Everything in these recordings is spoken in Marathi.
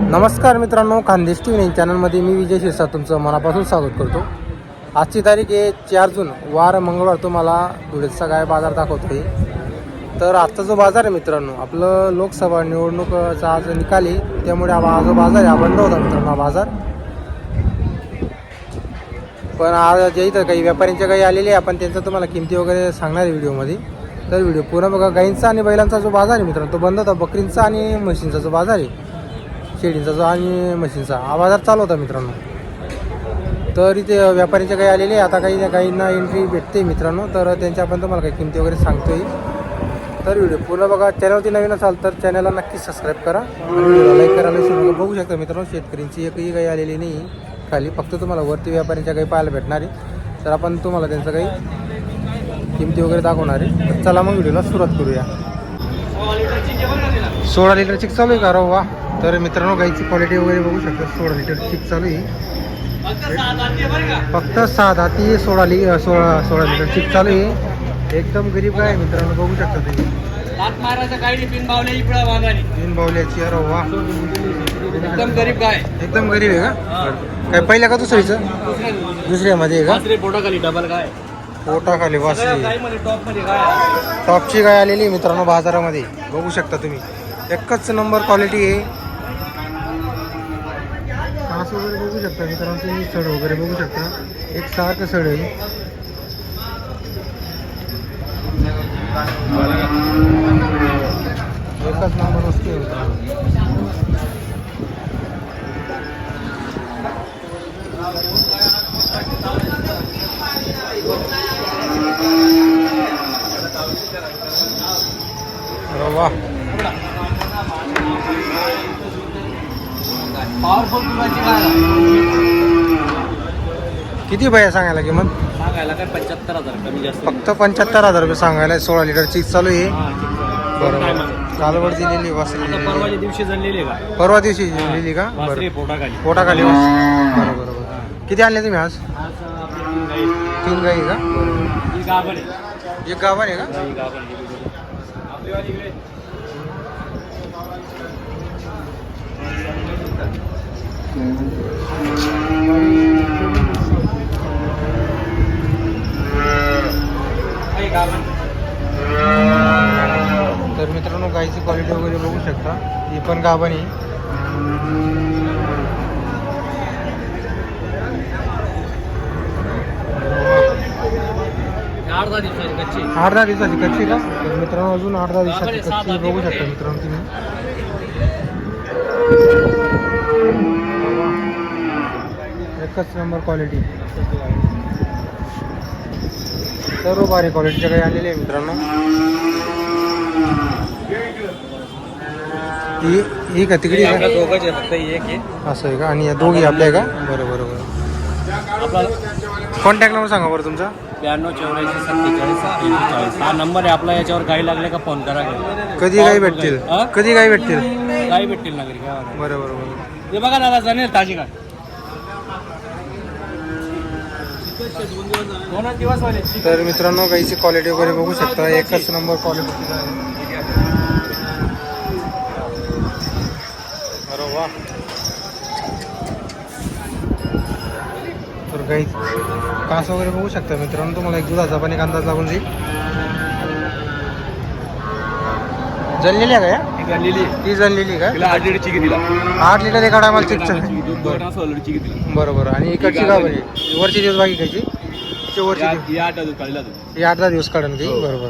नमस्कार मित्रांनो खानदेश टी व्ही चॅनलमध्ये मी विजय शिरसा तुमचं मनापासून स्वागत करतो. आजची तारीख आहे चार जून वार मंगळवार तुम्हाला धुळेचा गाय बाजार दाखवतोय. तर आजचा जो बाजार आहे मित्रांनो आपलं लोकसभा निवडणुकीचा आज निकाल आहे त्यामुळे हा जो बाजार आहे हा बंद होता मित्रांनो हा बाजार. पण आज जे इथं काही व्यापाऱ्यांच्या काही आलेले आहे आपण त्यांचं तुम्हाला किमती वगैरे सांगणार आहे व्हिडिओमध्ये. तर व्हिडिओ पूर्ण बघा गाईंचा आणि बैलांचा जो बाजार आहे मित्रांनो तो बंद होता बकरींचा आणि म्हशींचा जो बाजार आहे. शेळींचा जो आणि मशीनचा हा बाजार चालू होता मित्रांनो. तर इथे व्यापाऱ्यांचे काही आलेले आहे. आता काही काहींना एंट्री भेटते मित्रांनो. तर त्यांच्या आपण तुम्हाला काही किमती वगैरे सांगतोय. तर व्हिडिओ पूर्ण बघा. चॅनलवरती नवीन असाल तर चॅनलला नक्की सबस्क्राईब करा. आणि लाईक करायला विसरू नका. बघू शकता मित्रांनो शेतकऱ्यांची एकही काही आलेली नाही. खाली फक्त तुम्हाला वरती व्यापाऱ्यांच्या काही पाहायला भेटणार आहे. तर आपण तुम्हाला त्यांचं काही किमती वगैरे दाखवणार आहे. तर चला मग व्हिडिओला सुरुवात करूया. सोळा लिटरची चालू आहे का? राव वा. तर मित्रांनो गाईची क्वालिटी वगैरे बघू शकता. सोळा लिटर चिक चालू आहे. फक्त सहा दहा ती सोळा लि सोळा सोळा लिटर चिक चालू आहे. एकदम गरीब गाय मित्रांनो बघू शकता तुम्ही. हात तीन बावल्याची अरे वा. एकदम गरीब गाय. एकदम गरीब आहे का? काय पहिल्या का दुसरीचं दुसऱ्यामध्ये आहे का? पोटाखाली डबल गाय. पोटाखाली वासली टॉपची गाय आलेली आहे मित्रांनो बाजारामध्ये. बघू शकता तुम्ही. एकच नंबर क्वालिटी आहे. कास वगैरे बघू शकता मित्रांनो सड वगैरे बघू शकता एक सारखं सड आहे एकच नंबर वा पॉवरफुल दुधाची गाय किती भया सांगायला किंमत? सांगायला काय पंच्याहत्तर हजार कमी जास्त फक्त पंच्याहत्तर हजार रुपये सांगायला सोळा लिटर चीज चालू आहे. हा. बरोबर? कालवड दिलेली वासरी. परवाच्या दिवशी जणलेली का? परवा दिवशी दिलेली का? बरं पोटाखाली. पोटाखाली बरोबर बरोबर. किती आणले तुम्ही आज? तीन गाई. का? एक गाभण आहे का? तर मित्रांनो गाईची क्वालिटी वगैरे बघू शकता. ही पण गाभण आहे. आठ दहा दिवसाची कच्ची. आठ दहा दिवसाची कच्ची का? तर मित्रांनो अजून आठ दहा दिवसाची कच्ची बघू शकता मित्रांनो तुम्ही. एकच नंबर क्वालिटी सर्व भारी क्वालिटीच्या काही आलेले आहे मित्रांनो. ही ही का तिकडी आहे आपल्या दोघांचे फक्त एक आहे. का असं आहे का? आणि या दोघी आपल्या आहे का? बरं बरं बरं. आपला कॉन्टॅक्ट नंबर सांगा बरं तुमचा. ब्याण्णव चौऱ्याऐंशी सत्तेचाळीस हा नंबर आहे आपला याच्यावर गाई लागले का फोन करा. कधी गाई भेटतील? हा? कधी गाई भेटतील? गाई भेटतील ना घरी काय वाटत? बरं बरं बरं. हे बघा दादा जणेल ताजी गाय दोनच दिवस झाले तर मित्रांनो गाईची क्वालिटी वगैरे बघू शकता. एकच नंबर क्वालिटी अरे वा. तर गाई कास वगैरे बघू शकता मित्रांनो. तुम्हाला एक दुधाचा पण एक अंदाज लागून जाईल. जळलेल्या का या? ही गल्लेली ती जळलेली का? तिला आठ लिटरची आठ लिटर एका टायमाला चिकचं दूध दोन असं लिटरची कितीला बरं बरं. आणि इकडची का बरी वरचे दिवस बाकी खायची? तिचे वरचे दिवस. ही आठ दूध काढला तू. हे आठ दहा दिवस काढून ती? हो. बरोबर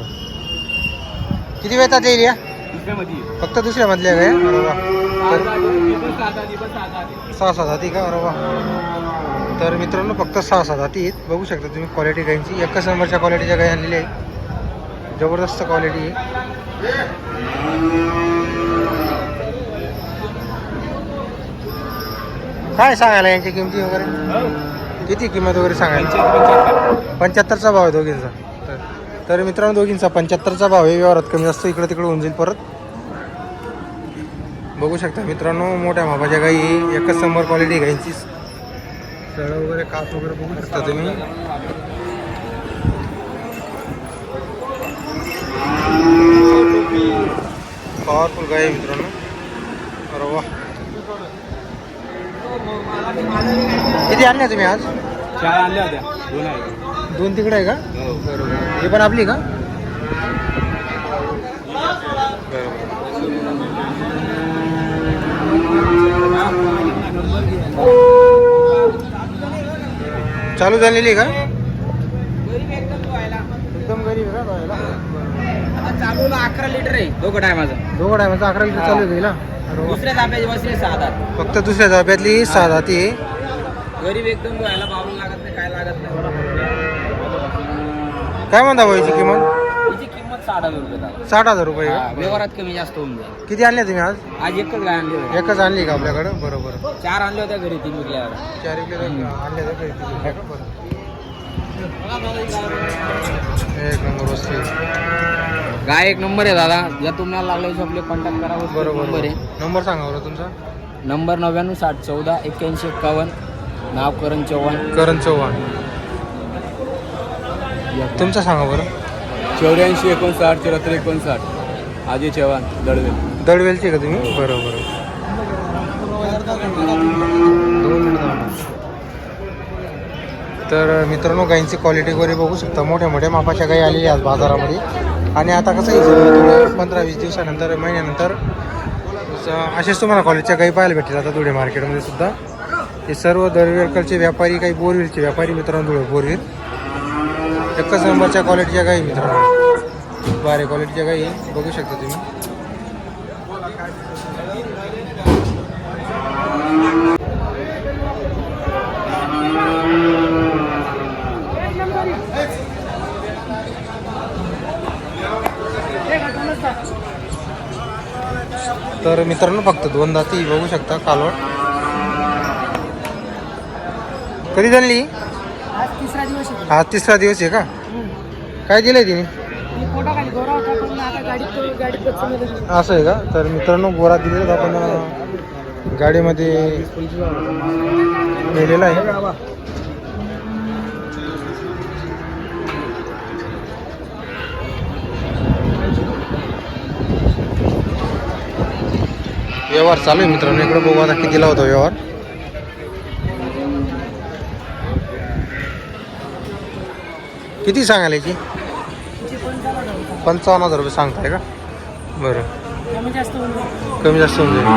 किती वेळात येईल या? फक्त दुसऱ्या मधल्या काय? अरे वा. तर सहा सहा सात हाती का अरे वा. तर मित्रांनो फक्त सहा सात हाती आहेत बघू शकता तुम्ही क्वालिटी गायची एकच नंबरच्या क्वालिटीच्या गाय आणलेल्या आहे जबरदस्त क्वालिटी आहे. काय सांगायला यांची किमती वगैरे? किती किंमत वगैरे सांगायला? पंच्याहत्तरचा भाव आहे दोघींचा. तर तर मित्रांनो दोघींचा पंच्याहत्तरचा भाव आहे. व्यवहारात कमी जास्त इकडे तिकडे होऊन जाईल परत. बघू शकता मित्रांनो मोठ्या मापाच्या गाई एकच नंबर क्वालिटी गाईंची. सळ वगैरे काप वगैरे बघू शकता तुम्ही. पॉवरफुल गाय आहे मित्रांनो. अरे वा. किती आणल्या तुम्ही आज? चार आणल्या होत्या. दोन आहे दोन तिकडे आहे का? हो. बरोबर हे पण आपली का? चालू झालेली आहे का? एकदम गरीब आहे का? चालूला अकरा लिटर आहे दोघं टायमाचं दोघं टायमाचा अकरा लिटर चालू आहे? अरे वा. दुसऱ्या तांब्याची बसले सहा दात फक्त दुसऱ्या धाब्यातली सहा जाती आहे गरीब एकदम धुवायला पावलं लागत नाही काय लागत नाही काय म्हणता भाईची किंमत किंमत साठ हजार रुपये दादा. साठ हजार रुपये हा, का व्यवहारात कमी जास्त होऊन जाईल किती आणल्या तुम्ही आज आज एकच गाय आणली होती. एकच आणली का आपल्याकडं बरोबर चार आणल्या होत्या घरी तीन विकल्यावर चार एक लिटर आणल्या तर काही किती आहे का? बरं. एक नंबर वस्तू आहे. गाय एक नंबर आहे दादा. जर तुम्हाला लागले आपले कॉन्टॅक्ट करा बरोबर नंबर आहे. नंबर सांगा बरं तुमचा. नंबर नव्याण्णव साठ चौदा एक्क्याऐंशी एक्कावन्न. नाव करण चव्हाण. करण चव्हाण. तुमचा सांगा बरं. चौऱ्याऐंशी एकोणसाठ चौऱ्याहत्तर एकोणसाठ. अजय चव्हाण दळवे दळवेलचे का तुम्ही? बरोबर. दोन मिनिटं थांबा. तर मित्रांनो गाईंची क्वालिटी वगैरे बघू शकता. मोठ्या मोठ्या मापाच्या गाई आलेल्या आहेत बाजारामध्ये. आणि आता कसं आहे पंधरा वीस दिवसानंतर महिन्यानंतर स- असेच तुम्हाला कॉलेजच्या गाई पाहायला भेटतील. आता धुळे मार्केटमध्ये सुद्धा. हे सर्व दरवेळकडचे व्यापारी काही बोरविलचे व्यापारी मित्रांनो धुळे बोरविल. एकच नंबरच्या क्वालिटीच्या गाई मित्रांनो. बारे क्वालिटीच्या गाई बघू शकता तुम्ही. तर मित्रांनो फक्त दोन दाती बघू शकता कालवड. कधी झाली? हा तिसरा दिवस आहे. का? काय दिलंय तिने? असं आहे का? तर मित्रांनो गोरा दिलेला आपण गाडीमध्ये नेलेला आहे. व्यवहार चालू आहे मित्रांनो. इकडे बघू आता कितीला होता व्यवहार. किती सांगायला याची? पंचावन्न हजार रुपये सांगताय का? बरं. कमी जास्त होऊन जाईल.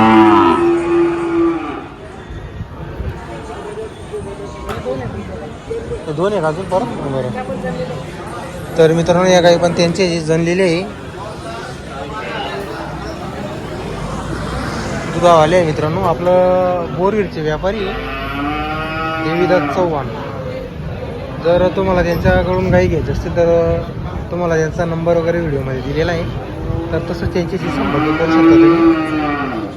दोन आहे का अजून परत? बरं. तर मित्रांनो या गाई पण त्यांचे जे जनलेले आहे. दुधावाले आहे मित्रांनो. आपलं बोरगीडचे व्यापारी देवीदास चव्हाण जर तुम्हाला त्यांच्याकडून गाई घ्यायची असतील तर तुम्हाला त्यांचा नंबर वगैरे व्हिडिओमध्ये दिलेला आहे. तर तसं त्यांच्याशी संपर्क करू शकता तुम्ही.